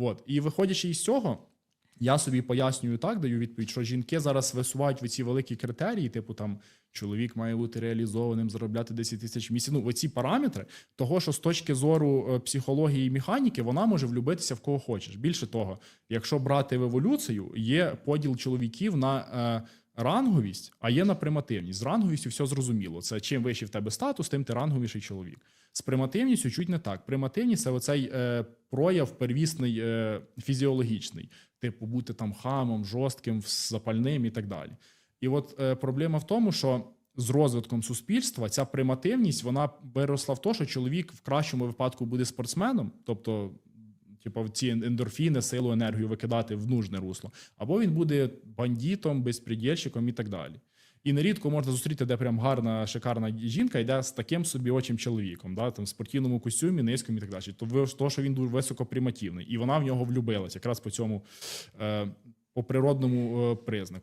От. І виходячи із цього, я собі пояснюю так, даю відповідь, що жінки зараз висувають в ці великі критерії, типу там чоловік має бути реалізованим, заробляти 10 тисяч в місяць. Ну, оці параметри, того, що з точки зору е, психології і механіки, вона може влюбитися в кого хочеш. Більше того, якщо брати в еволюцію, є поділ чоловіків на. Ранговість, а є на примативність. З ранговістю все зрозуміло. Це чим вищий в тебе статус, тим ти ранговіший чоловік. З примативністю чуть не так. Примативність це оцей е, прояв первісний е, фізіологічний, типу бути там хамом, жорстким, запальним і так далі. І от е, проблема в тому, що з розвитком суспільства ця примативність вона виросла в те, що чоловік в кращому випадку буде спортсменом, тобто. Типу, ці ендорфіни, силу, енергію викидати в нужне русло, або він буде бандітом, безпредельщиком і так далі. І нерідко можна зустріти, де прям гарна, шикарна жінка йде з таким собі очим чоловіком, да, там, в спортивному костюмі, низькому і так далі. То що він дуже високопримативний. І вона в нього влюбилась, якраз по цьому е, по природному е, признаку.